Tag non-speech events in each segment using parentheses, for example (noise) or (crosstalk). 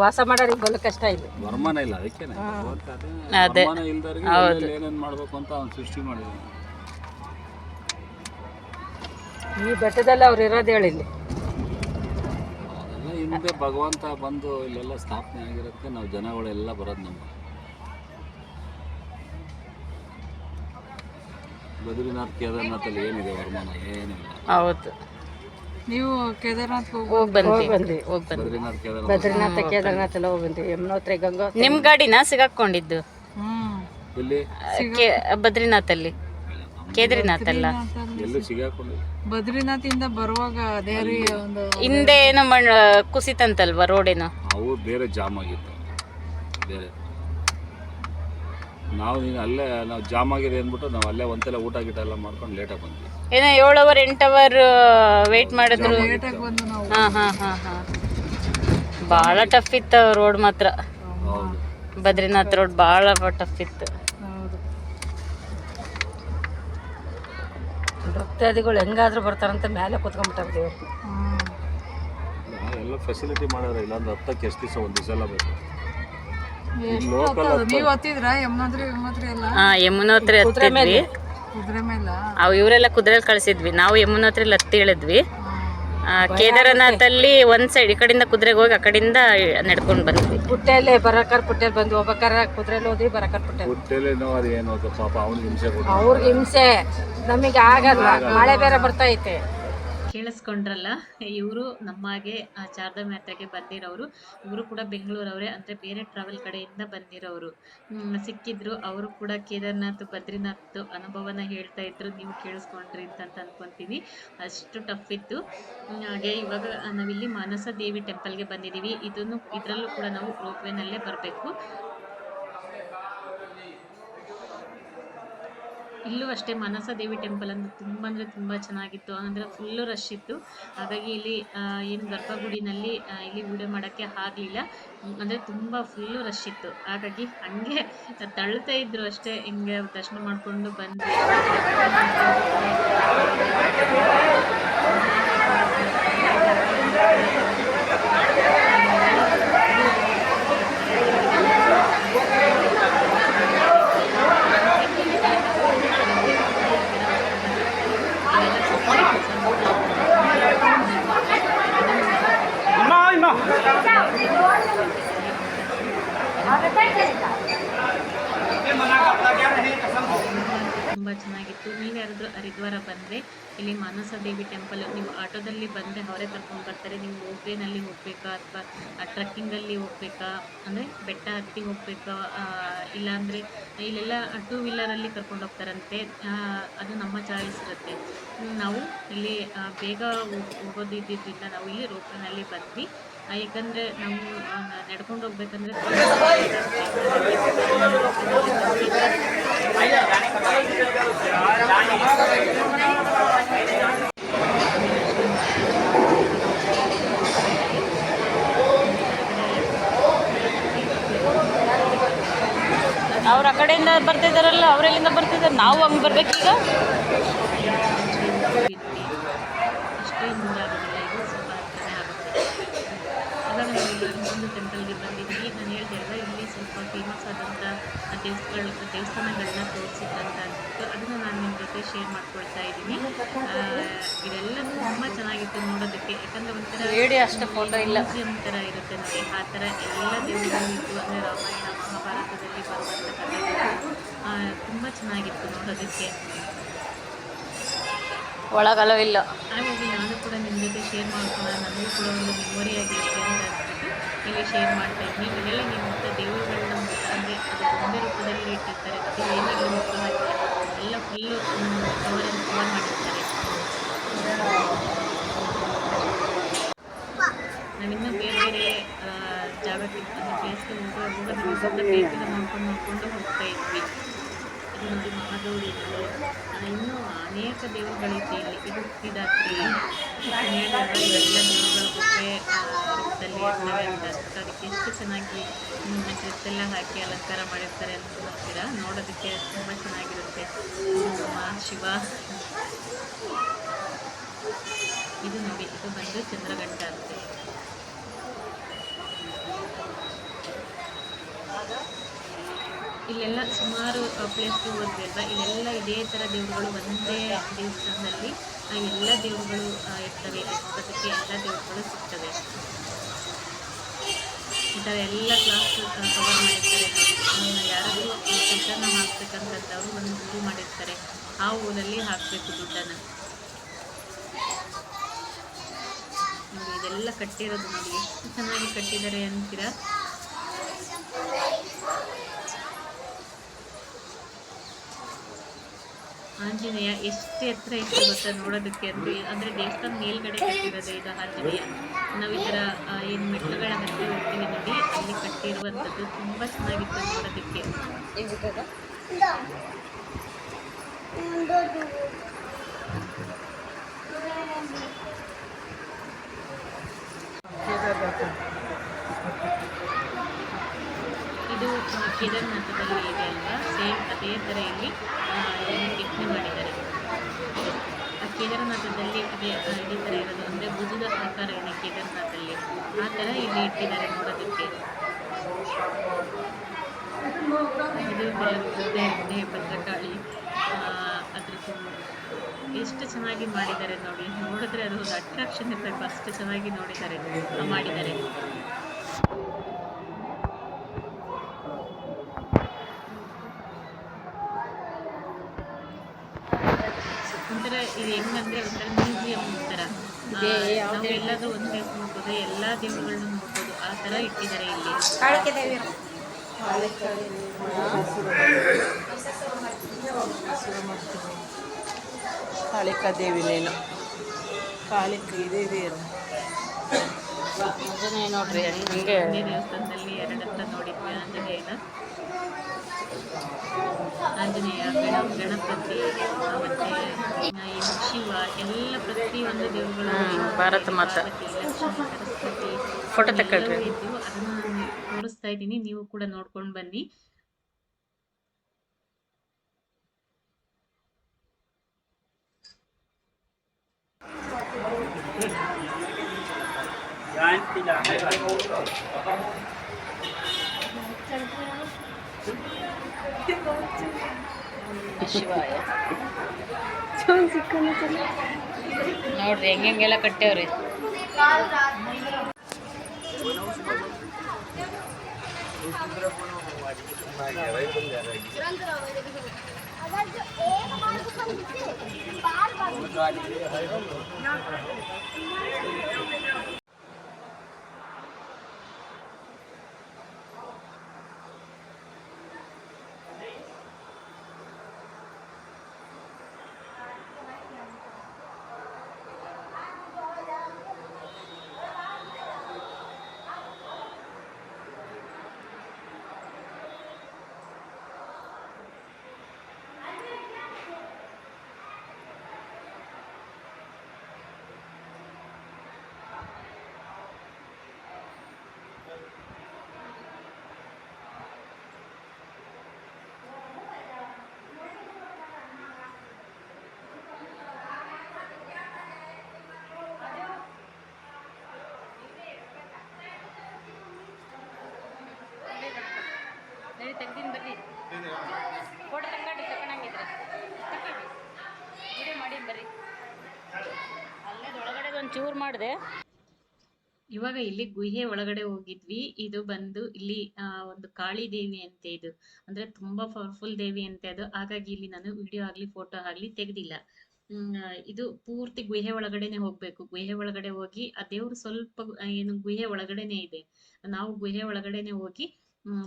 ವಾಸ ಮಾಡೋರಿಗೆ ಬಲು ಕಷ್ಟ ಇದೆ. ವರಮಾನ ಇಲ್ಲ ಅದಕ್ಕೆ ಅದೇ. ಹೌದು. ಇಲ್ದವ್ರಿಗೆ ಏನೇನು ಮಾಡಬೇಕು ಅಂತ ಅವ್ನು ಸೃಷ್ಟಿ ಮಾಡಿದ್ದಾನೆ ಈ ಬೆಟ್ಟದಲ್ಲಿ ಅವ್ರು ಇರೋದು ಹೇಳಿಲ್ಲಿ ಅದೆಲ್ಲ ಹಿಂದೆ ಭಗವಂತ ಬಂದು ಇಲ್ಲೆಲ್ಲ ಸ್ಥಾಪನೆ ಆಗಿರೋದಕ್ಕೆ ನಾವು ಜನಗಳೆಲ್ಲ ಬರೋದು ನಮ್ಮ. ಬದ್ರಿನಾಥ್ ಕೇದಾರ್ನಾಥಲ್ಲಿ ಏನಿದೆ ವರಮಾನ? ಏನಿಲ್ಲ. ಹೌದು. ನೀವು ಕೇದಾರನಾಥ್ ಹೋಗಿ ಹೋಗಿ ಬಂದ್ವಿ ಹೋಗಿ ಬಂದ್ವಿ ಹೋಗಿ ಬಂದ್ವಿ ಬದ್ರಿನಾಥ್ ಕೇದಾರ್ನಾಥ್. ಎಲ್ಲ ಹೋಗಿ ಬಂದ್ವಿ ಯಮುನೋತ್ರಿ ಗಂಗಾ ನಿಮ್ ಗಾಡಿನ ಸಿಗಾಕೊಂಡಿದ್ದು ಬದ್ರಿನಾಥಲ್ಲಿ ಕೇದಾರಿನಾಥ್ ಅಲ್ಲ ಬದ್ರಿನಾಥಿಂದ ಸಿಗಾಕೊಂಡಿಲ್ಲ ಬದ್ರಿನಾಥ್ ಇಂದ ಬರುವಾಗ ಅದೇ ರೀ ಒಂದು ಹಿಂದೆ ಏನೋ ಮಣ್ಣು ಕುಸಿತಂತಲ್ವಾ ರೋಡೇನೋ? ಅವು ಬೇರೆ ಜಾಮ್ ಆಗಿತ್ತು. ಬೇರೆ. ನಾವು ನೀನು ಅಲ್ಲೇ ನಾವು ಜಾಮ್ ಆಗಿದೆ ಅಂದ್ಬಿಟ್ಟು ನಾವು ಅಲ್ಲೇ ಒಂದ್ಸಲ ಊಟ ಗೀಟ ಎಲ್ಲ ಮಾಡ್ಕೊಂಡು ಲೇಟಾಗಿ ಬಂದ್ವಿ. ಏನೋ ಏಳು ಅವರ್ ಎಂಟು ಅವರ್ ವೇಟ್ ಮಾಡಿದ್ರು ಹಾಂ ಹಾಂ ಹಾಂ ಹಾಂ ಹಾ ಹಾ ಹಾ. ಭಾಳ ಟಫ್ ಇತ್ತು ರೋಡ್ ಮಾತ್ರ. ಹೌದು. ಬದ್ರಿನಾಥ್ ರೋಡ್ ಭಾಳ ಟಫ್ ಇತ್ತು. ಹೌದು. ಭಕ್ತಾದಿಗಳು ಹೆಂಗಾದ್ರೂ ಬರ್ತಾರಂತ ಮೇಲೆ ಕೂತ್ಕೊಂಡ್ಬಿಟ್ಟಾರ ದೇವ್ರು ಎಲ್ಲ ಫೆಸಿಲಿಟಿ ಮಾಡಿದ್ರೆ ಇಲ್ಲಾಂದ್ರೆ ಹತ್ತಕ್ಕೆ ಎಷ್ಟು ದಿವಸ ಒಂದು ದಿವಸ ಎಲ್ಲ ಬೇಕು. ನೀವು ಹತ್ತೋದು? ನೀವ್ ಹತ್ತಿದ್ರ? ಯಮುನಾದ್ರಿ ಯಮುನಾದ್ರಿ ಎಲ್ಲ? ಹಾ ಯಮುನೋತ್ರಿ ಹತ್ತಿದ್ವಿ. ಅವು ಇವರೆಲ್ಲ ಕುದುರೆಲ್ ಕಳಿಸಿದ್ವಿ. ನಾವು ಯಮುನೋತ್ರಿಲಿ ಹತ್ತಿ ಇಳಿದ್ವಿ. ಆ, ಕೇದಾರನಾಥಲ್ಲಿ ಒಂದ್ ಸೈಡ್ ಈ ಕಡೆಯಿಂದ ಕುದುರೆಗೆ ಹೋಗಿ ಆ ಕಡೆಯಿಂದ ನಡ್ಕೊಂಡು ಬಂದ್ವಿ. ಪುಟ್ಟೆಯಲ್ಲಿ ಬರಕರ್ ಪುಟ್ಟೆಲ್ ಬಂದು ಹೋಗ್ಬೇಕಾರೆ ಕುದುರೆಲಿ ಹೋದ್ವಿ ಬರಕರ್ ಪುಟ್ಟೆ ಹೊಟ್ಟೆಲೇನೋ ಅದು ಏನು ಅದು ಪಾಪ ಅವ್ನಿಗೆ ಹಿಂಸೆ ಕೊಟ್ಟು ಅವ್ರಿಗೆ ಹಿಂಸೆ. ನಮಗೆ ಆಗಲ್ಲ ಮಳೆ ಬೇರೆ ಬರ್ತೈತೆ ಕೇಳಿಸ್ಕೊಂಡ್ರಲ್ಲ, ಇವರು ನಮ್ಮಾಗೆ, ಆ ಚಾರ್ಧಾಮ್ ಯಾತ್ರೆಗೆ ಬಂದಿರೋರು ಇವರು ಕೂಡ ಬೆಂಗಳೂರವರೇ ಅಂದರೆ ಬೇರೆ ಟ್ರಾವೆಲ್ ಕಡೆಯಿಂದ ಬಂದಿರೋರು ಸಿಕ್ಕಿದ್ರು. ಅವರು ಕೂಡ ಕೇದಾರ್ನಾಥ್, ಬದ್ರಿನಾಥ್ ಅನುಭವನ ಹೇಳ್ತಾ ಇದ್ರು. ನೀವು ಕೇಳಿಸ್ಕೊಂಡ್ರಿ ಅಂತ ಅನ್ಕೊಂತೀವಿ. ಅಷ್ಟು ಟಫ್ ಇತ್ತು. ಹಾಗೆ ಇವಾಗ ನಾವಿಲ್ಲಿ ಮಾನಸ ದೇವಿ ಟೆಂಪಲ್ಗೆ ಬಂದಿದ್ದೀವಿ ಇದನ್ನು, ಇದರಲ್ಲೂ ಕೂಡ ನಾವು ರೋಪ್ವೇನಲ್ಲೇ ಬರಬೇಕು. ಇಲ್ಲೂ ಅಷ್ಟೇ ಮನಸ ದೇವಿ ಟೆಂಪಲ್ ಅಂದ್ರೆ ತುಂಬ ಅಂದರೆ ತುಂಬ ಚೆನ್ನಾಗಿತ್ತು. ಅಂದರೆ ಫುಲ್ಲು ರಶ್ ಇತ್ತು. ಹಾಗಾಗಿ ಇಲ್ಲಿ ಏನು ಗರ್ಭಗುಡಿನಲ್ಲಿ ಇಲ್ಲಿ ವಿಡಿಯೋ ಮಾಡೋಕ್ಕೆ ಆಗಲಿಲ್ಲ. ಅಂದರೆ ತುಂಬ ಫುಲ್ಲು ರಶ್ ಇತ್ತು. ಹಾಗಾಗಿ ಹಂಗೆ ತಳ್ಳುತ್ತಾ ಇದ್ರು ಅಷ್ಟೇ. ಹಿಂಗೆ ದರ್ಶನ ಮಾಡಿಕೊಂಡು ಬಂದ್ವಿ. ತುಂಬ ಚೆನ್ನಾಗಿತ್ತು. ನೀವು ಯಾರಾದರೂ ಹರಿದ್ವಾರ ಬಂದರೆ, ಇಲ್ಲಿ ಮಾನಸ ದೇವಿ ಟೆಂಪಲ್ ನೀವು ಆಟೋದಲ್ಲಿ ಬಂದರೆ ಅವರೇ ಕರ್ಕೊಂಡು ಬರ್ತಾರೆ. ನೀವು ರೋಪ್ವೇನಲ್ಲಿ ಹೋಗ್ಬೇಕಾ ಅಥವಾ ಟ್ರಕ್ಕಿಂಗಲ್ಲಿ ಹೋಗ್ಬೇಕಾ? ಅಂದರೆ ಬೆಟ್ಟ ಹತ್ತಿ ಹೋಗ್ಬೇಕಾ? ಇಲ್ಲಾಂದರೆ ಇಲ್ಲೆಲ್ಲ ಟೂ ವೀಲರಲ್ಲಿ ಕರ್ಕೊಂಡು ಹೋಗ್ತಾರಂತೆ. ಅದು ನಮ್ಮ ಚಾಯ್ಸ್ ಇರುತ್ತೆ. ನಾವು ಇಲ್ಲಿ ಬೇಗ ಹೋಗ್- ಹೋಗೋದಿದ್ದರಿಂದ ನಾವು ಇಲ್ಲಿ ರೋಪ್ವೇನಲ್ಲಿ ಬಂದ್ವಿ. ಯಾಕಂದರೆ ನಾವು ನಡ್ಕೊಂಡು ಹೋಗ್ಬೇಕಂದ್ರೆ ಅವ್ರ ಆ ಕಡೆಯಿಂದ ಬರ್ತಿದಾರಲ್ಲ ಅವರೆಲ್ಲಿಂದ ಬರ್ತಿದ್ದಾರೆ ನಾವು ಹಂಗೆ ಬರ್ಬೇಕೀಗ ಅಷ್ಟೇನು ದೂರ ಆಗೋದಿಲ್ಲ ಇದು ಸ್ವಲ್ಪ ಹತ್ರನೇ ಆಗುತ್ತೆ ಇವಾಗ ನಾವು ಇಲ್ಲಿ ಇನ್ನೊಂದು ಟೆಂಪಲ್ಗೆ ಬಂದಿದ್ವಿ ನಾನು ಹೇಳ್ದೆ ಅಲ್ಲ ಇಲ್ಲಿ ಸ್ವಲ್ಪ ದೇವಸ್ಥಳ ದೇವಸ್ಥಾನಗಳನ್ನ ಅಂದ್ಬಿಟ್ಟು ಅದನ್ನು ನಾನು ನಿಮ್ಮ ಜೊತೆ ಶೇರ್ ಮಾಡ್ಕೊಳ್ತಾ ಇದ್ದೀನಿ. ಇದೆಲ್ಲ ತುಂಬ ಚೆನ್ನಾಗಿತ್ತು ನೋಡೋದಕ್ಕೆ. ಯಾಕಂದರೆ ಒಂಥರ ಅಷ್ಟು ಫೋಟೋ ಇಲ್ಲ. ಮ್ಯೂಸಿಯಂ ಥರ ಇರುತ್ತೆ ನೋಡಿ. ಆ ಥರ ಎಲ್ಲ ದೇವರುಗಳು ಇತ್ತು. ಅಂದರೆ ರಾಮಾಯಣ ಮಹಾಭಾರತದಲ್ಲಿ ಬರುವಂಥ ಕಥೆಗಳು. ತುಂಬ ಚೆನ್ನಾಗಿತ್ತು ನೋಡೋದಕ್ಕೆ. ಒಳಗಲವಿಲ್ಲ ಹಾಗಾಗಿ ನಾನು ಕೂಡ ನಿಮ್ಮ ಜೊತೆ ಶೇರ್ ಮಾಡ್ಕೊಳ್ಳೋಣ. ನನಗೂ ಕೂಡ ಒಂದು ಮೆಮೊರಿಯಾಗಿ ಆಗಿರುತ್ತೆ ಅಂತ ಅಂದ್ಬಿಟ್ಟು ಇಲ್ಲಿ ಶೇರ್ ಮಾಡ್ತಾ ಇದ್ದೀನಿ. ಇದೆಲ್ಲ ನೀವು ದೇವರುಗಳನ್ನ ಅದು ಗೊಂಬೆ ರೂಪದಲ್ಲಿ ಇಟ್ಟಿರ್ತಾರೆ. ಏನಾಗಲಿ ಮುಟ್ಟು ಹಾಕಿಲ್ಲ ಎಲ್ಲ ಫುಲ್ಲು ಕವರ್ ಕವರ್ ಮಾಡಿರ್ತಾರೆ. ನಾನಿನ್ನೂ ಬೇರೆ ಬೇರೆ ಜಾಗಕ್ಕೆ ಪ್ಲೇಸ್ಗೆ ಹೋಗೋ ಸ್ವಲ್ಪ ಪ್ಲೇಸ್ಗೆ ನೋಡ್ಕೊಂಡು ನೋಡ್ಕೊಂಡು ಹೋಗ್ತಾ ಇದ್ವಿ. ನೋಡಿ ಮಹಾಗೌರಿ ಇದೆ ಇನ್ನೂ ಅನೇಕ ದೇವರುಗಳಿದೆ ಇಲ್ಲಿ ಇದು ಹುಟ್ಟಿದಾತ್ರಿ ಇವೆಲ್ಲ ದೇವರುಗಳು ಅಂತ. ಅನ್ಸುತ್ತೆ ಅದಕ್ಕೆ ಎಷ್ಟು ಚೆನ್ನಾಗಿ ಎಲ್ಲ ಹಾಕಿ ಅಲಂಕಾರ ಮಾಡಿರ್ತಾರೆ ಅಂತ ನೋಡ್ತೀರಾ? ನೋಡೋದಕ್ಕೆ ತುಂಬ ಚೆನ್ನಾಗಿರುತ್ತೆ. ಶಿವ. ಇದು ನೋಡಿ, ಇದು ಬಂದು ಚಂದ್ರಘಂಟ. ಅಂತೆ ಇಲ್ಲೆಲ್ಲ ಸುಮಾರು ಪ್ಲೇಸ್ಗೆ ಹೋದ್ವಿ ಅಲ್ವಾ ಇಲ್ಲೆಲ್ಲ ಇದೇ ಥರ ದೇವರುಗಳು ಒಂದೇ ದೇವಸ್ಥಾನದಲ್ಲಿ ಎಲ್ಲ ದೇವರುಗಳು ಇರ್ತವೆ. ಅದಕ್ಕೆ ಎಲ್ಲ ದೇವರುಗಳು ಸಿಗ್ತವೆ. ಈ ಥರ ಎಲ್ಲ ಕ್ಲಾಸ್ ಕವರ್ ಮಾಡಿರ್ತಾರೆ ಯಾರಾದರೂ ದುಡ್ಡನ್ನು ಹಾಕ್ಬೇಕಂತಂದವರು ಒಂದು ಊರು ಮಾಡಿರ್ತಾರೆ. ಆ ಊರಲ್ಲಿ ಹಾಕಬೇಕು ದುಡ್ಡನ್ನು ಇದೆಲ್ಲ ಕಟ್ಟಿರೋದು ನೋಡಿ. ಎಷ್ಟು ಚೆನ್ನಾಗಿ ಕಟ್ಟಿದ್ದಾರೆ ಅಂತೀರಾ? ಆಂಜನೇಯ ಎಷ್ಟು ಎತ್ತರ ಇತ್ತು ಗೊತ್ತಾ ನೋಡೋದಕ್ಕೆ ಅಂದ್ರೆ ಅಂದ್ರೆ ದೇವಸ್ಥಾನ ಮೇಲ್ಗಡೆ ಕಟ್ಟಿರೋದು ಇದು ಆಂಜನೇಯ. ನಾವು ಈ ಥರ ಏನು ಮೆಟ್ಲುಗಳ ಹತ್ತಿ ಹೋಗ್ತೀವಿ ನೋಡಿ ಅಲ್ಲಿ ಕಟ್ಟಿರುವಂಥದ್ದು ತುಂಬಾ ಚೆನ್ನಾಗಿತ್ತು ನೋಡೋದಕ್ಕೆ. ಇದು ಕೇದಾರನಾಥದಲ್ಲಿ ಇದೆ ಅಲ್ವಾ? ಸೇಮ್ ಅದೇ ಥರ ಇಲ್ಲಿ ಕೆತ್ತನೆ ಮಾಡಿದ್ದಾರೆ. ಆ ಕೇದಾರನಾಥದಲ್ಲಿ ಇದೆ ಇದೇ ಥರ ಇರೋದು. ಅಂದರೆ ಭುಜದ ಆಕಾರ ಇದೆ ಕೇದಾರನಾಥಲ್ಲಿ. ಆ ಥರ ಇಲ್ಲಿ ಇಟ್ಟಿದ್ದಾರೆ ನೋಡೋದಕ್ಕೆ. ಇದು ದೇವತೆ ಭದ್ರಕಾಳಿ. ಅದ್ರ ಎಷ್ಟು ಚೆನ್ನಾಗಿ ಮಾಡಿದ್ದಾರೆ ನೋಡಿ. ನೋಡಿದ್ರೆ ಅದು ಒಂದು ಅಟ್ರಾಕ್ಷನ್ ಇರಬೇಕು ಅಷ್ಟು ಚೆನ್ನಾಗಿ ನೋಡಿದ್ದಾರೆ, ಮಾಡಿದ್ದಾರೆ. ಒಂಥರ ಇದು ಹೆಂಗಂದ್ರೆ ಒಂಥರ ಮ್ಯೂಸಿಯಂ ಥರ ನಾವು ಎಲ್ಲಾದ್ರೂ ಒಂದು ದೇವಸ್ಥಾನ ನೋಡ್ಬೋದು ಎಲ್ಲ ದೇವರುಗಳನ್ನ ನೋಡ್ಬೋದು. ಆ ತರ ಇಟ್ಟಿದ್ದಾರೆ ಇಲ್ಲಿ. ಕಾಳಿಕೆ ದೇವಿ ಕಾಳಿಕಾ ದೇವಿನೇನು ಕಾಳಿಕಾ ದೇವಿ ಆಂಜನೇಯ ನೋಡ್ರಿ ಹಂಗೆ ದೇವಸ್ಥಾನದಲ್ಲಿ ಎರಡತ್ರ ನೋಡಿದ್ವಿ ಆಂಜನೇಯನ ಆಂಜನೇಯ ಗಣ ಗಣಪತಿ ಆ, ಮತ್ತೆ ಆ, ಏನು ಶಿವ ಎಲ್ಲ ಪ್ರತಿಯೊಂದು ದೇವರುಗಳು ಹ್ಮ್, ಭಾರತ ಮಾತಾ. ಪಾರ್ವತಿ, ಲಕ್ಷ್ಮಿ ಸರಸ್ವತಿ ಫೋಟೋ ತಕೊಳ್ರಿ ಎಲ್ಲವೂ ಇದ್ದು ಅದನ್ನ ನಾನು ತೋರಿಸ್ತಾ ಇದ್ದೀನಿ ನೀವು ಕೂಡ ನೋಡ್ಕೊಂಡು ಬನ್ನಿ ಶಿವಾಯ ನೋಡ್ರಿ ಹೆಂಗೆಲ್ಲ ಕಟ್ಟೇವ್ರಿ ನಡಿ ತೆಗ್ದಿನ ಬರ್ರಿ. ಫೋಟೋ ಮಾಡಿ ಬರ್ರಿ. ಅಲ್ಲೇ ಒಳಗಡೆ ಒಂದು ಚೂರು ಮಾಡಿದೆ. ಇವಾಗ ಇಲ್ಲಿ ಗುಹೆ ಒಳಗಡೆ ಹೋಗಿದ್ವಿ. ಇದು ಬಂದು ಇಲ್ಲಿ ಒಂದು ಕಾಳಿ ದೇವಿ ಅಂತೆ ಇದು. ಅಂದ್ರೆ ತುಂಬಾ ಪವರ್ಫುಲ್ ದೇವಿ ಅಂತೆ ಅದು. ಹಾಗಾಗಿ ಇಲ್ಲಿ ನಾನು ವಿಡಿಯೋ ಆಗ್ಲಿ, ಫೋಟೋ ಆಗ್ಲಿ ತೆಗ್ದಿಲ್ಲ. ಇದು ಪೂರ್ತಿ ಗುಹೆ ಒಳಗಡೆನೆ ಹೋಗ್ಬೇಕು. ಗುಹೆ ಒಳಗಡೆ ಹೋಗಿ, ಆ ದೇವ್ರು ಸ್ವಲ್ಪ ಏನು ಗುಹೆ ಒಳಗಡೆನೆ ಇದೆ. ನಾವು ಗುಹೆ ಒಳಗಡೆನೆ ಹೋಗಿ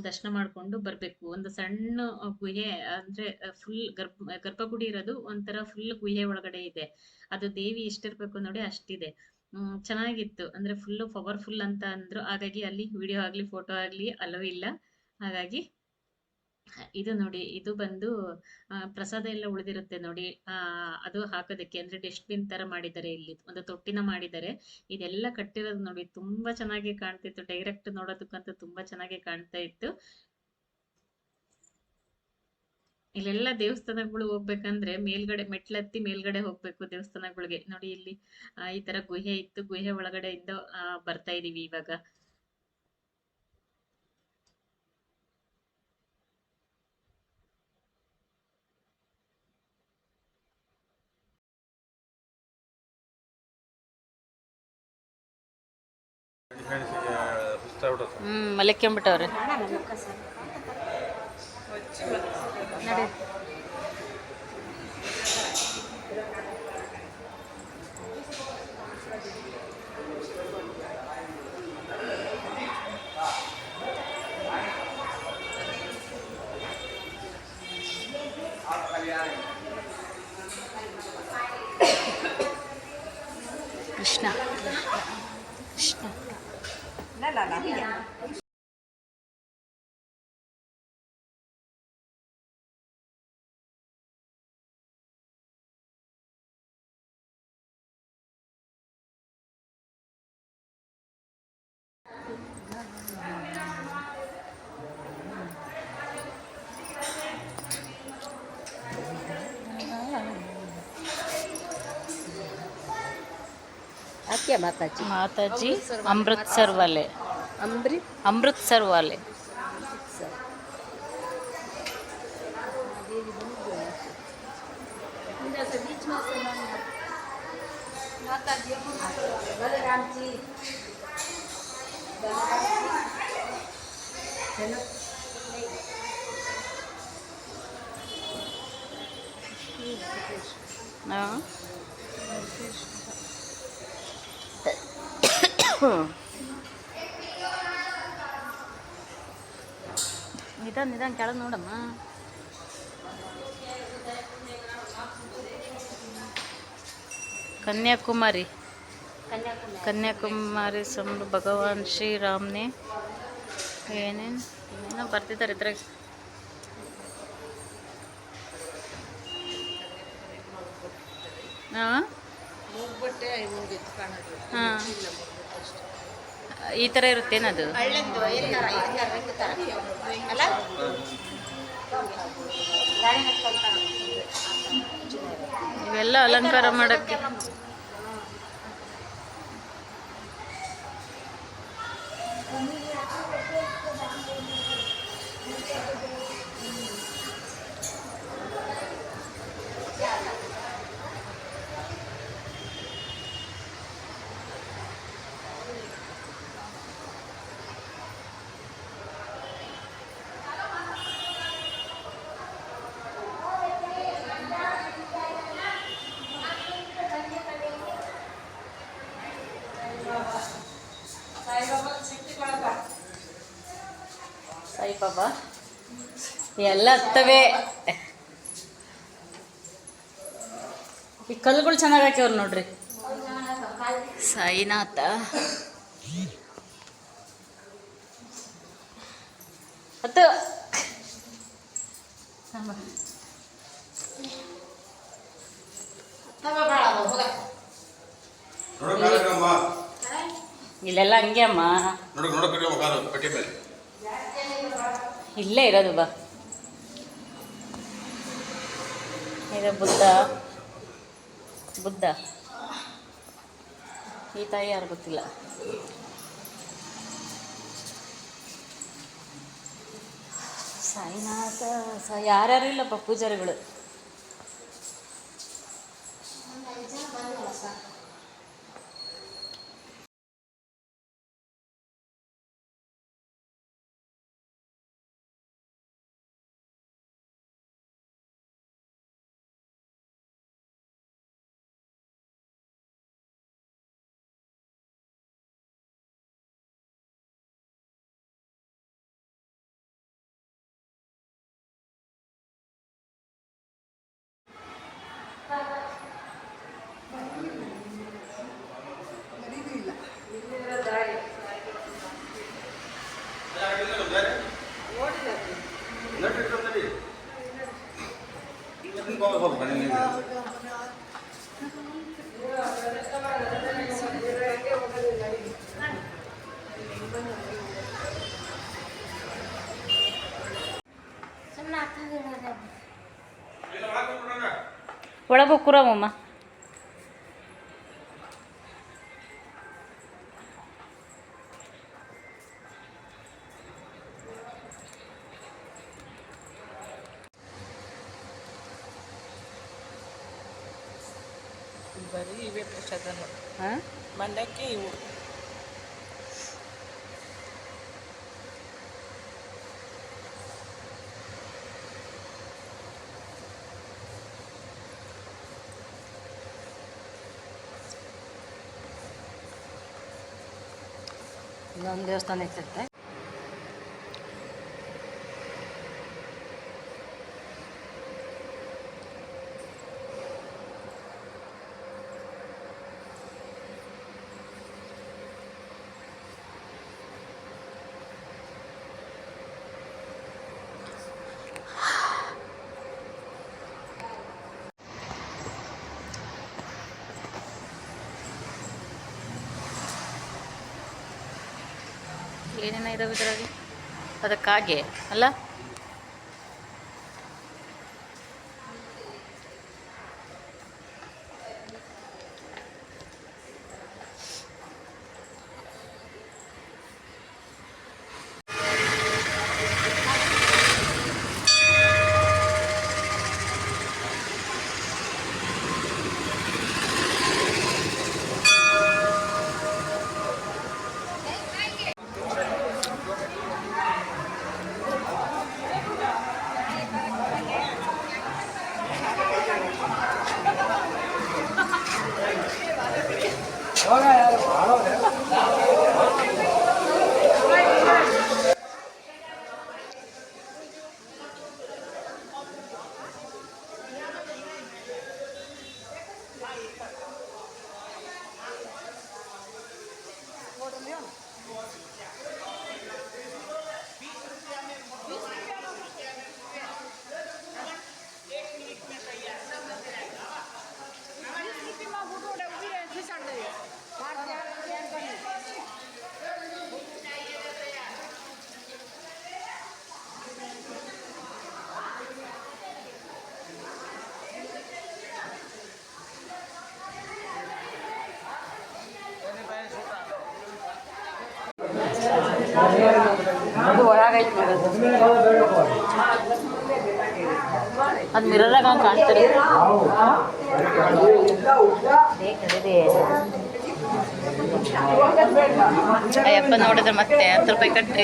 ದರ್ಶನ ಮಾಡ್ಕೊಂಡು ಬರ್ಬೇಕು. ಒಂದು ಸಣ್ಣ ಗುಹೆ ಅಂದ್ರೆ ಫುಲ್ ಗರ್ಭ, ಗರ್ಭಗುಡಿ ಇರೋದು ಒಂಥರ ಫುಲ್ ಗುಹೆ ಒಳಗಡೆ ಇದೆ. ಅದು ದೇವಿ ಎಷ್ಟಿರ್ಬೇಕು ನೋಡಿ ಅಷ್ಟಿದೆ. ಹ್ಮ್, ಚೆನ್ನಾಗಿತ್ತು. ಅಂದ್ರೆ ಫುಲ್ ಪವರ್ಫುಲ್ ಅಂತ ಅಂದ್ರು. ಹಾಗಾಗಿ ಅಲ್ಲಿ ವಿಡಿಯೋ ಆಗ್ಲಿ ಫೋಟೋ ಆಗ್ಲಿ, ಅಲೋ ಇಲ್ಲ. ಹಾಗಾಗಿ ಇದು ನೋಡಿ, ಇದು ಬಂದು ಪ್ರಸಾದ ಎಲ್ಲ ಉಳಿದಿರುತ್ತೆ ನೋಡಿ. ಅದು ಹಾಕೋದಕ್ಕೆ ಅಂದ್ರೆ ಡಸ್ಟ್ಬಿನ್ ತರ ಮಾಡಿದ್ದಾರೆ ಇಲ್ಲಿ. ಒಂದು ತೊಟ್ಟಿನ ಮಾಡಿದ್ದಾರೆ. ಇದೆಲ್ಲ ಕಟ್ಟಿರೋದು ನೋಡಿ, ತುಂಬಾ ಚೆನ್ನಾಗಿ ಕಾಣ್ತಿತ್ತು. ಡೈರೆಕ್ಟ್ ನೋಡೋದಕ್ಕಂತೂ ತುಂಬಾ ಚೆನ್ನಾಗಿ ಕಾಣ್ತಾ ಇತ್ತು. ಇಲ್ಲೆಲ್ಲ ದೇವಸ್ಥಾನಗಳು ಹೋಗ್ಬೇಕಂದ್ರೆ ಮೇಲ್ಗಡೆ, ಮೆಟ್ಲತ್ತಿ ಮೇಲ್ಗಡೆ ಹೋಗ್ಬೇಕು ದೇವಸ್ಥಾನಗಳಿಗೆ. ನೋಡಿ ಇಲ್ಲಿ ಈ ತರ ಗುಹೆ ಇತ್ತು. ಗುಹೆ ಒಳಗಡೆ ಇಂದ ಬರ್ತಾ ಇದೀವಿ ಇವಾಗ. ಮೆಣಸಿಗೆ ಸುಸ್ತಾಗ್ಬಿಟ್ಟು 来来来。回家 क्या माताजी अमृतसर वाले. अमृत? अमृतसर वाले. ಕೆಳಗೆ ನೋಡಮ್ಮ. ಕನ್ಯಾಕುಮಾರಿ. ಕನ್ಯಾಕುಮಾರಿ ಸಂಬ ಭಗವಾನ್ ಶ್ರೀರಾಮ್ನೇ. ಏನೇನು ಏನೋ ಬರ್ತಿದ್ದಾರೆ ಇದ್ರಾಗ. ಹಾಂ. ಹಾಂ ಈ ಥರ ಇರುತ್ತೇನದು ಇವೆಲ್ಲ ಅಲಂಕಾರ ಮಾಡಕ್ಕೆ. ಸಾಯಿಬಾಬಾ ಎಲ್ಲ ಹತ್ತವೆ ಈ ಕಲ್ಲುಗಳು ಚೆನ್ನಾಗಿ ಹಾಕ್ಯವ್ರು ನೋಡ್ರಿ ಸಾಯಿನಾಥ ಹತ್ತು ಸಾಂಬ. ನೋಡಕ್ಕಾಗಮ್ಮ ಇಲ್ಲೆಲ್ಲ ಹಂಗೆ ಅಮ್ಮ ನೋಡಕ್ ನೋಡಕ್ಕಾಗಮ್ಮ ಕಾಲು ಪಟ್ಟಿ ಮೇಲೆ ಇಲ್ಲೇ ಇರೋದು, ಬಾ. ಇದು ಬುದ್ಧ. ಬುದ್ಧ. ಈ ತಾಯಿ ಯಾರು ಗೊತ್ತಿಲ್ಲ. ಸಾಯಿನಾಥ, ಸ ಯಾರ್ಯಾರು ಇಲ್ಲಪ್ಪ ಪೂಜಾರಿಗಳು? ಒಳಗೆ ಕೂರವಮ್ಮ ಇಲ್ಲೊಂದು ದೇವಸ್ಥಾನ ಇರ್ತೈತೆ ಇದಾವೆ ಇದ್ರಾಗೆ ಅದಕ್ಕಾಗೆ ಅಲ್ಲ? ಮಿರರಾಗ ಕಾಣ್ತಾರೆ. ಅಯ್ಯಪ್ಪ ನೋಡಿದ್ರೆ ಮತ್ತೆ ಹತ್ತು ರೂಪಾಯಿ ಕಟ್ಟಿ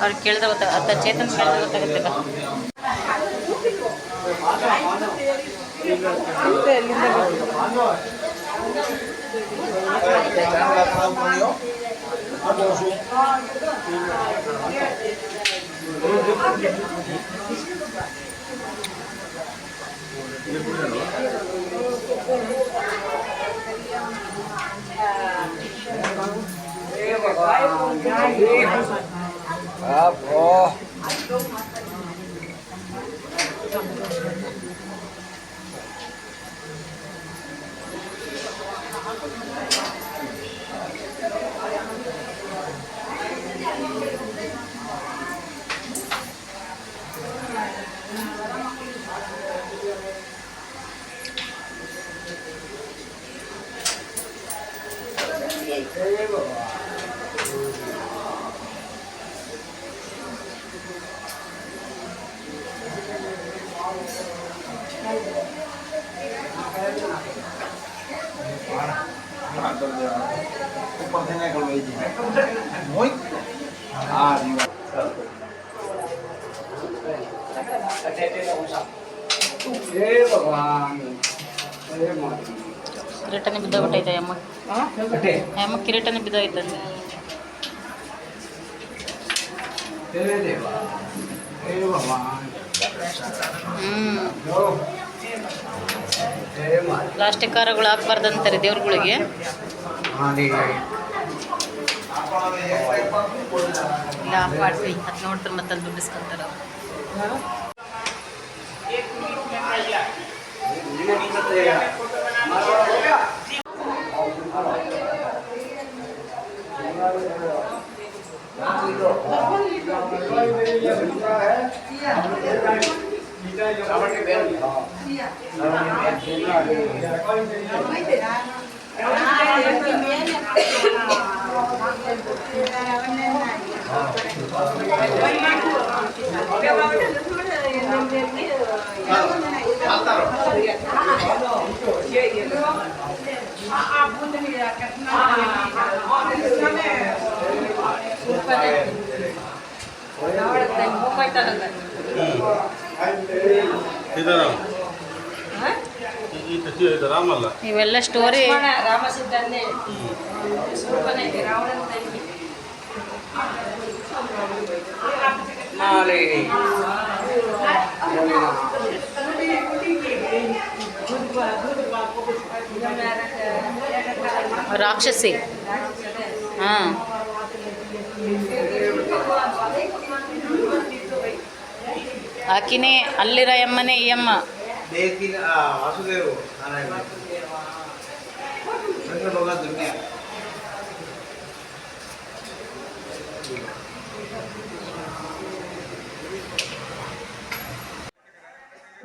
ಅವ್ರು ಕೇಳಿದ್ರೆ ಗೊತ್ತಾಗ ಅತ್ತ ಚೇತನ್ ಕೇಳಿದ್ರೆ ಗೊತ್ತಾಗುತ್ತೆ ครับโอ้เอ้ยบ่ ಕಿರೀಟನೇ ಬಿದ್ದೋಗ್ಬಿಟ್ಟೈತೆ ಅಮ್ಮ ಅಮ್ಮ ಕಿರೀಟನೇ ಬಿದ್ದೋಯ್ತಂತೆ ಹ್ಮ್ ಪ್ಲಾಸ್ಟಿಕ್ ಕಾರಗಳು ಹಾಕ್ಬಾರ್ದಂತಾರೆ ದೇವ್ರುಗಳಿಗೆ. ಇಲ್ಲ ಮಾಡ್ಸಿ ಅದು ನೋಡಿದ್ರೆ ಮತ್ತೆ ಅಲ್ಲಿ ದುಡ್ಡು ಇಸ್ಕೊಂತಾರೆ. ಅವ್ರು. ಸೀತಾರಾಮ್ ಈ ಈ- ಇದು ರಾಮಲ್ಲ ಇವೆಲ್ಲ ಸ್ಟೋರಿ ರಾಕ್ಷಸಿ. ಹಾಂ. ಆಕಿನೇ ಅಲ್ಲಿರ ಎಮ್ಮನೆ ಈ ಅಮ್ಮ.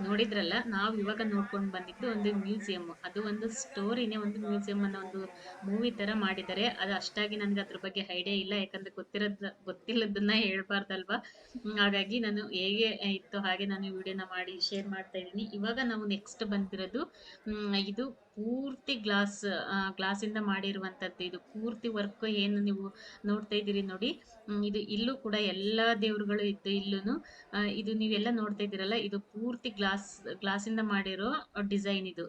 ನೋಡಿದ್ರಲ್ಲ, ನಾವು ಇವಾಗ ನೋಡ್ಕೊಂಡು ಬಂದಿದ್ದು ಒಂದು ಮ್ಯೂಸಿಯಂ. ಅದು ಒಂದು ಸ್ಟೋರಿನೇ, ಒಂದು ಮ್ಯೂಸಿಯಂ ಅನ್ನೋ ಒಂದು ಮೂವಿ ತರ ಮಾಡಿದ್ದಾರೆ. ಅದು ಅಷ್ಟಾಗಿ ನನ್ಗೆ ಅದ್ರ ಬಗ್ಗೆ ಐಡಿಯಾ ಇಲ್ಲ. ಯಾಕಂದ್ರೆ ಗೊತ್ತಿರೋದ್, ಗೊತ್ತಿಲ್ಲದನ್ನ ಹೇಳ್ಬಾರ್ದಲ್ವಾ? ಹಾಗಾಗಿ ನಾನು ಹೇಗೆ ಇತ್ತು ಹಾಗೆ ನಾನು ವಿಡಿಯೋನ ಮಾಡಿ, ಶೇರ್ ಮಾಡ್ತಾ ಇದ್ದೀನಿ. ಇವಾಗ ನಾವು ನೆಕ್ಸ್ಟ್ ಬಂದಿರೋದು ಇದು ಪೂರ್ತಿ ಗ್ಲಾಸ್ ಗ್ಲಾಸಿಂದ ಮಾಡಿರುವಂಥದ್ದು ಇದು. ಪೂರ್ತಿ ವರ್ಕ್ ಏನು ನೀವು ನೋಡ್ತಾ ಇದ್ದೀರಿ ನೋಡಿ. ಇದು ಇಲ್ಲೂ ಕೂಡ ಎಲ್ಲ ದೇವ್ರುಗಳು ಇತ್ತು ಇಲ್ಲೂ ಇದು ನೀವೆಲ್ಲ ನೋಡ್ತಾ ಇದ್ದೀರಲ್ಲ, ಇದು ಪೂರ್ತಿ ಗ್ಲಾಸ್, ಗ್ಲಾಸಿಂದ ಮಾಡಿರೋ ಡಿಸೈನ್ ಇದು.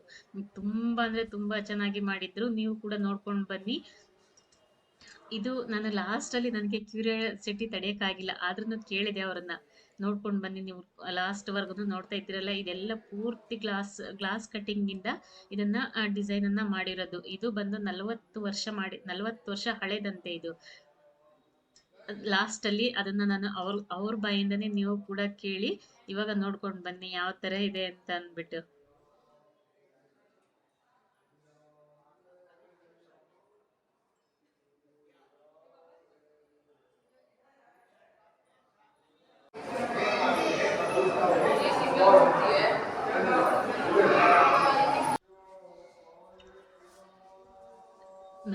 ತುಂಬಾ ಅಂದ್ರೆ ತುಂಬಾ ಚೆನ್ನಾಗಿ ಮಾಡಿದ್ರು. ನೀವು ಕೂಡ ನೋಡ್ಕೊಂಡು ಬನ್ನಿ. ಇದು ನಾನು ಲಾಸ್ಟಲ್ಲಿ ನನಗೆ ಕ್ಯೂರಿಯಾಸಿಟಿ ತಡೆಯೋಕ್ಕಾಗಿಲ್ಲ. ಆದ್ರೂ ಕೇಳಿದೆ ಅವರನ್ನ. ನೋಡ್ಕೊಂಡು ಬನ್ನಿ ನೀವು ಲಾಸ್ಟ್ ವರ್ಗು ನೋಡ್ತಾ ಇದ್ದೀರಲ್ಲ, ಇದೆಲ್ಲ ಪೂರ್ತಿ ಗ್ಲಾಸ್ ಗ್ಲಾಸ್ ಕಟ್ಟಿಂಗ್ ಇಂದ ಇದನ್ನ ಡಿಸೈನ್ ಅನ್ನ ಮಾಡಿರೋದು. ಇದು ಬಂದು ನಲವತ್ತು ವರ್ಷ ಮಾಡಿ, ನಲವತ್ತು ವರ್ಷ ಹಳೆದಂತೆ ಇದು. ಲಾಸ್ಟ್ ಅಲ್ಲಿ ಅದನ್ನ ನಾನು ಅವ್ರ ಅವ್ರ ಬಾಯಿಂದನೇ ನೀವು ಕೂಡ ಕೇಳಿ ಇವಾಗ ನೋಡ್ಕೊಂಡು ಬನ್ನಿ, ಯಾವ ತರ ಇದೆ ಅಂತ ಅಂದ್ಬಿಟ್ಟು.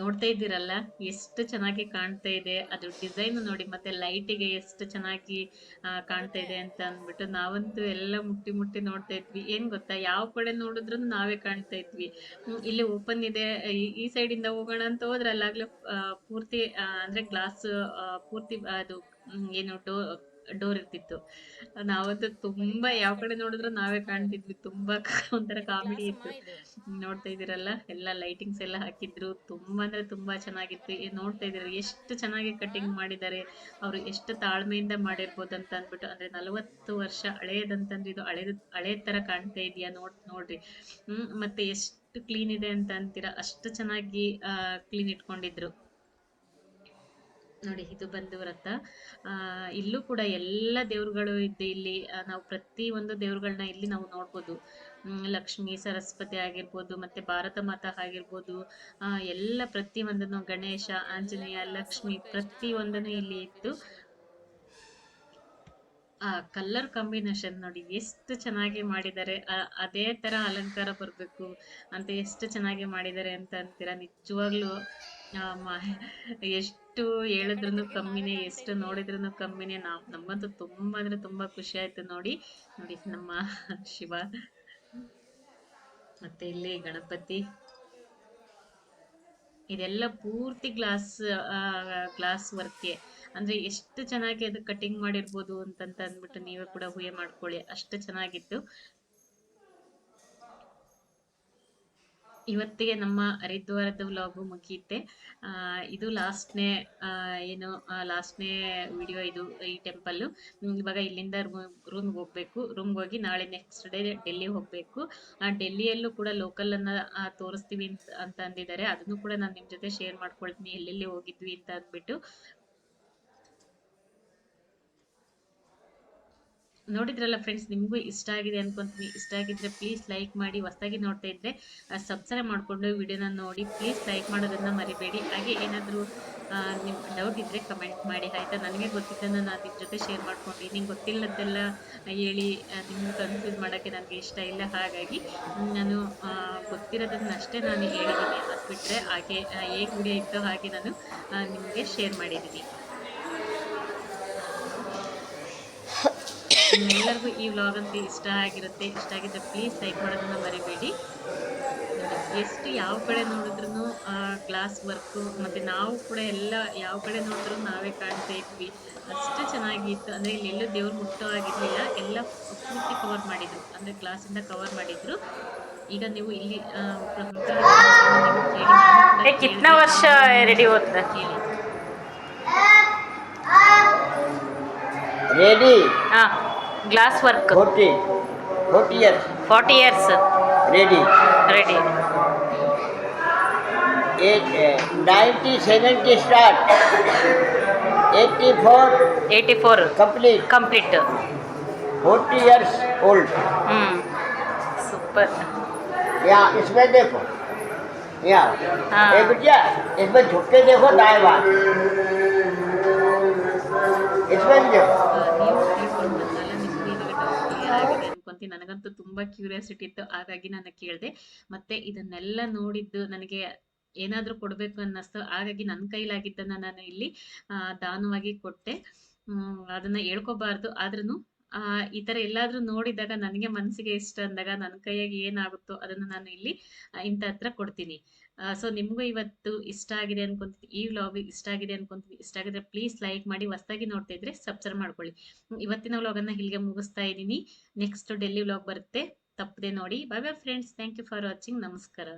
ನೋಡ್ತಾ ಇದ್ದೀರಲ್ಲ, ಎಷ್ಟು ಚೆನ್ನಾಗಿ ಕಾಣ್ತಾ ಇದೆ. ಅದು ಡಿಸೈನ್ ನೋಡಿ ಮತ್ತೆ ಲೈಟಿಗೆ ಎಷ್ಟು ಚೆನ್ನಾಗಿ ಕಾಣ್ತಾ ಇದೆ ಅಂತ ಅಂದ್ಬಿಟ್ಟು ನಾವಂತೂ ಎಲ್ಲ ಮುಟ್ಟಿ ಮುಟ್ಟಿ ನೋಡ್ತಾ ಇದ್ವಿ. ಏನ್ ಗೊತ್ತಾ, ಯಾವ ಕಡೆ ನೋಡಿದ್ರು ನಾವೇ ಕಾಣ್ತಾ ಇದ್ವಿ. ಇಲ್ಲಿ ಓಪನ್ ಇದೆ, ಈ- ಸೈಡ್ ಇಂದ ಹೋಗೋಣ ಅಂತ ಹೋದ್ರೆ ಅಲ್ಲಾಗ್ಲೇ ಪೂರ್ತಿ ಅಂದ್ರೆ ಗ್ಲಾಸ್ ಪೂರ್ತಿ, ಅದು ಏನು ಡೋ ಡೋರ್ ಇರ್ತಿತ್ತು. ನಾವಂತೂ ತುಂಬಾ ಯಾವ ಕಡೆ ನೋಡಿದ್ರು ನಾವೇ ಕಾಣ್ತಿದ್ವಿ. ತುಂಬಾ (laughs) ಒಂಥರ ಕಾಮಿಡಿ ಇತ್ತು. ನೋಡ್ತಾ ಇದೀರಲ್ಲ ಎಲ್ಲ ಲೈಟಿಂಗ್ಸ್ ಎಲ್ಲ ಹಾಕಿದ್ರು. ತುಂಬಾ ಅಂದ್ರೆ ತುಂಬಾ ಚೆನ್ನಾಗಿತ್ತು. ನೋಡ್ತಾ ಇದೀರ ಎಷ್ಟು ಚೆನ್ನಾಗಿ ಕಟಿಂಗ್ ಮಾಡಿದ್ದಾರೆ. ಅವ್ರು ಎಷ್ಟು ತಾಳ್ಮೆಯಿಂದ ಮಾಡಿರ್ಬೋದು ಅಂತ ಅಂದ್ಬಿಟ್ಟು ಅಂದ್ರೆ ನಲವತ್ತು ವರ್ಷ ಹಳೇದಂತಂದ್ರೆ ಇದು ಹಳೇದ ಹಳೆ ತರ ಕಾಣ್ತಾ ಇದೆಯಾ? ನೋಡ್ ನೋಡ್ರಿ. ಹ್ಮ್ ಮತ್ತೆ ಎಷ್ಟು ಕ್ಲೀನ್ ಇದೆ ಅಂತ ಅಂತೀರಾ? ಅಷ್ಟು ಚೆನ್ನಾಗಿ ಕ್ಲೀನ್ ಇಟ್ಕೊಂಡಿದ್ರು. ನೋಡಿ ಇದು ಬಂದು ವ್ರತ. ಇಲ್ಲೂ ಕೂಡ ಎಲ್ಲ ದೇವ್ರುಗಳು ಇದ್ದು ಇಲ್ಲಿ ನಾವು ಪ್ರತಿ ಒಂದು ದೇವ್ರುಗಳನ್ನ ಇಲ್ಲಿ ನಾವು ನೋಡ್ಬೋದು. ಲಕ್ಷ್ಮಿ, ಸರಸ್ವತಿ ಆಗಿರ್ಬೋದು, ಮತ್ತೆ ಭಾರತ ಮಾತಾ ಆಗಿರ್ಬೋದು ಎಲ್ಲ ಪ್ರತಿ ಒಂದನ್ನು ಗಣೇಶ, ಆಂಜನೇಯ, ಲಕ್ಷ್ಮಿ ಪ್ರತಿ ಒಂದನ್ನು ಇಲ್ಲಿ ಇತ್ತು ಆ ಕಲರ್ ಕಾಂಬಿನೇಷನ್ ನೋಡಿ ಎಷ್ಟು ಚೆನ್ನಾಗಿ ಮಾಡಿದ್ದಾರೆ. ಅದೇ ತರ ಅಲಂಕಾರ ಬರಬೇಕು ಅಂತ ಎಷ್ಟು ಚೆನ್ನಾಗಿ ಮಾಡಿದ್ದಾರೆ ಅಂತ ಅಂತೀರಾ? ನಿಜವಾಗ್ಲೂ ಎಷ್ಟು ಎಷ್ಟು ಹೇಳಿದ್ರು ಕಮ್ಮಿನೇ, ಎಷ್ಟು ನೋಡಿದ್ರು ಕಮ್ಮಿನೇ. ನಾವು ನಮ್ಮಂತೂ ತುಂಬಾ ಅಂದ್ರೆ ತುಂಬಾ ಖುಷಿ ಆಯ್ತು ನೋಡಿ. ನೋಡಿ ನಮ್ಮ ಶಿವ. ಮತ್ತೆ ಇಲ್ಲಿ ಗಣಪತಿ. ಇದೆಲ್ಲ ಪೂರ್ತಿ ಗ್ಲಾಸ್ ಗ್ಲಾಸ್ ವರ್ಕೆ ಅಂದ್ರೆ ಎಷ್ಟು ಚೆನ್ನಾಗಿ ಅದು ಕಟಿಂಗ್ ಮಾಡಿರ್ಬೋದು ಅಂತಂತ ಅಂದ್ಬಿಟ್ಟು ನೀವೇ ಕೂಡ ಊಹೆ ಮಾಡ್ಕೊಳ್ಳಿ. ಅಷ್ಟು ಚೆನ್ನಾಗಿತ್ತು. ಇವತ್ತಿಗೆ ನಮ್ಮ ಹರಿದ್ವಾರದ ವ್ಲಾಗು ಮುಗಿಯುತ್ತೆ. ಇದು ಲಾಸ್ಟ್ನೇ ಏನು ಲಾಸ್ಟ್ನೇ ವಿಡಿಯೋ ಇದು ಈ ಟೆಂಪಲ್ಲು ಇವಾಗ ಇಲ್ಲಿಂದ ರೂಮ್ಗೆ ಹೋಗ್ಬೇಕು. ರೂಮ್ಗೆ ಹೋಗಿ ನಾಳೆ ನೆಕ್ಸ್ಟ್ ಡೇ ಡೆಲ್ಲಿ ಹೋಗಬೇಕು. ಡೆಲ್ಲಿಯಲ್ಲೂ ಕೂಡ ಲೋಕಲನ್ನು ತೋರಿಸ್ತೀವಿ ಅಂತ ಅಂತ ಅಂದಿದ್ದಾರೆ. ಅದನ್ನು ಕೂಡ ನಾನು ನಿಮ್ಮ ಜೊತೆ ಶೇರ್ ಮಾಡ್ಕೊಳ್ತೀನಿ. ಎಲ್ಲೆಲ್ಲಿ ಹೋಗಿದ್ವಿ ಅಂತ ಅಂದ್ಬಿಟ್ಟು. ನೋಡಿದ್ರಲ್ಲ ಫ್ರೆಂಡ್ಸ್ ನಿಮಗೂ ಇಷ್ಟ ಆಗಿದೆ ಅನ್ಕೊಂತೀನಿ. ಇಷ್ಟ ಆಗಿದ್ರೆ ಪ್ಲೀಸ್ ಲೈಕ್ ಮಾಡಿ, ಹೊಸದಾಗಿ ನೋಡ್ತಾ ಇದ್ರೆ ಸಬ್ಸ್ಕ್ರೈಬ್ ಮಾಡಿಕೊಂಡು ವಿಡಿಯೋನ ನೋಡಿ ಪ್ಲೀಸ್ ಲೈಕ್ ಮಾಡೋದನ್ನು ಮರಿಬೇಡಿ. ಹಾಗೆ ಏನಾದರೂ ನಿಮ್ಮ ಡೌಟ್ ಇದ್ದರೆ ಕಮೆಂಟ್ ಮಾಡಿ, ಆಯಿತಾ? ನನಗೆ ಗೊತ್ತಿದ್ದನ್ನು ನಾನು ನಿಮ್ಮ ಜೊತೆ ಶೇರ್ ಮಾಡ್ಕೊಂಡು. ನಿಮ್ಗೆ ಗೊತ್ತಿಲ್ಲದ್ದೆಲ್ಲ ಹೇಳಿ ನಿಮ್ಗೆ ಕನ್ಫ್ಯೂಸ್ ಮಾಡೋಕ್ಕೆ ನನಗೆ ಇಷ್ಟ ಇಲ್ಲ. ಹಾಗಾಗಿ ನಾನು ಗೊತ್ತಿರೋದನ್ನಷ್ಟೇ ನಾನು ಹೇಳಿದ್ದೀನಿ. ಅದು ಬಿಟ್ಟರೆ ಹಾಗೆ ಹೇಗೆ ವಿಡಿಯೋ ಇತ್ತೋ ಹಾಗೆ ನಾನು ನಿಮಗೆ ಶೇರ್ ಮಾಡಿದ್ದೀನಿ. ನಿಮ್ಮೆಲ್ಲರಿಗೂ ಈ ವ್ಲಾಗ್ ಅಂತ ಇಷ್ಟ ಆಗಿರುತ್ತೆ ಇಷ್ಟ ಆಗಿದ್ದರೆ ಪ್ಲೀಸ್ ಲೈಕ್ ಮಾಡೋದನ್ನ ಮರಿಬೇಡಿ. ನೋಡಿ, ಎಷ್ಟು ಯಾವ ಕಡೆ ನೋಡಿದ್ರು ಗ್ಲಾಸ್ ವರ್ಕು ಮತ್ತು ನಾವು ಕೂಡ ಎಲ್ಲ ಯಾವ ಕಡೆ ನೋಡಿದ್ರು ನಾವೇ ಕಾಣ್ತಾ ಇದ್ವಿ. ಅಷ್ಟು ಚೆನ್ನಾಗಿತ್ತು. ಅಂದರೆ ಇಲ್ಲೆಲ್ಲೂ ದೇವ್ರು ಮುಕ್ತವಾಗಿರಲಿಲ್ಲ. ಆಗಿರಲಿಲ್ಲ ಎಲ್ಲ ಪೂರ್ತಿ ಕವರ್ ಮಾಡಿದ್ರು. ಅಂದರೆ ಗ್ಲಾಸಿಂದ ಕವರ್ ಮಾಡಿದ್ರು. ಈಗ ನೀವು ಇಲ್ಲಿ ಕಿತ್ನಾ ವರ್ಷ ರೆಡಿ ಹೋಗ್ತದೆ ಕೇಳಿ. ರೆಡಿ ಹಾಂ. Glass work forty forty years forty years ready ready ninety seven start eighty four eighty four complete complete forty years old super या इसमें देखो. यहाँ बिटिया इसमें झुक के देखो दाएँ बार इसमें भी देखो. ಅನ್ಕೊಂತೀನಿ ನನಗಂತೂ ತುಂಬಾ ಕ್ಯೂರಿಯಾಸಿಟಿ ಇತ್ತು. ಹಾಗಾಗಿ ನಾನು ಕೇಳಿದೆ. ಮತ್ತೆ ಇದನ್ನೆಲ್ಲ ನೋಡಿದ್ದು ನನಗೆ ಏನಾದರೂ ಕೊಡಬೇಕು ಅನ್ನಿಸ್ತು. ಹಾಗಾಗಿ ನನ್ನ ಕೈಲಾಗಿದ್ದನ್ನ ನಾನು ಇಲ್ಲಿ ದಾನವಾಗಿ ಕೊಟ್ಟೆ. ಅದನ್ನ ಹೇಳ್ಕೊಬಾರ್ದು. ಆದ್ರೂ ಈ ತರ ಎಲ್ಲಾದ್ರೂ ನೋಡಿದಾಗ ನನಗೆ ಮನಸ್ಸಿಗೆ ಇಷ್ಟ ಅಂದಾಗ ನನ್ನ ಕೈಯಾಗಿ ಏನಾಗುತ್ತೋ ಅದನ್ನ ನಾನು ಇಲ್ಲಿ ಇಂಥ ಹತ್ರ ಕೊಡ್ತೀನಿ. ಸೊ ನಿಮಗೂ ಇವತ್ತು ಇಷ್ಟ ಆಗಿದೆ ಅನ್ಕೊಂತೀನಿ ಈ ವ್ಲಾಗ್ ಇಷ್ಟ ಆಗಿದೆ ಅನ್ಕೊಂತೀನಿ ಇಷ್ಟ ಆಗಿದ್ರೆ ಪ್ಲೀಸ್ ಲೈಕ್ ಮಾಡಿ, ಹೊಸದಾಗಿ ನೋಡ್ತಾ ಇದ್ರೆ ಸಬ್ಸ್ಕ್ರೈಬ್ ಮಾಡ್ಕೊಳ್ಳಿ. ಇವತ್ತಿನ ವ್ಲಾಗನ್ನು ಇಲ್ಲಿಗೆ ಮುಗಿಸ್ತಾ ಇದ್ದೀನಿ. ನೆಕ್ಸ್ಟ್ ಡೆಲ್ಲಿ ವ್ಲಾಗ್ ಬರುತ್ತೆ. ತಪ್ಪದೆ ನೋಡಿ. Bye bye friends thank you for watching ನಮಸ್ಕಾರ.